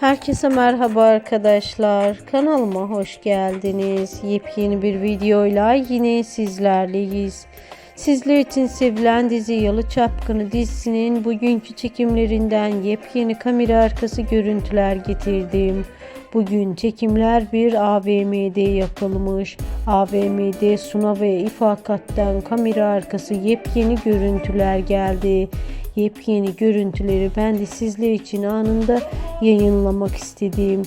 Herkese merhaba arkadaşlar. Kanalıma hoş geldiniz. Yepyeni bir videoyla yine sizlerleyiz. Sizler için sevilen dizi Yalı Çapkını dizisinin bugünkü çekimlerinden yepyeni kamera arkası görüntüler getirdim. Bugün çekimler bir AVM'de yapılmış. AVM'de Suna ve İfakat'tan kamera arkası yepyeni görüntüler geldi. Yepyeni görüntüleri ben de sizler için anında yayınlamak istedim.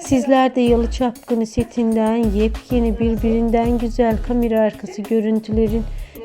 Sizler de Yalı Çapkını setinden yepyeni birbirinden güzel kamera arkası görüntülerin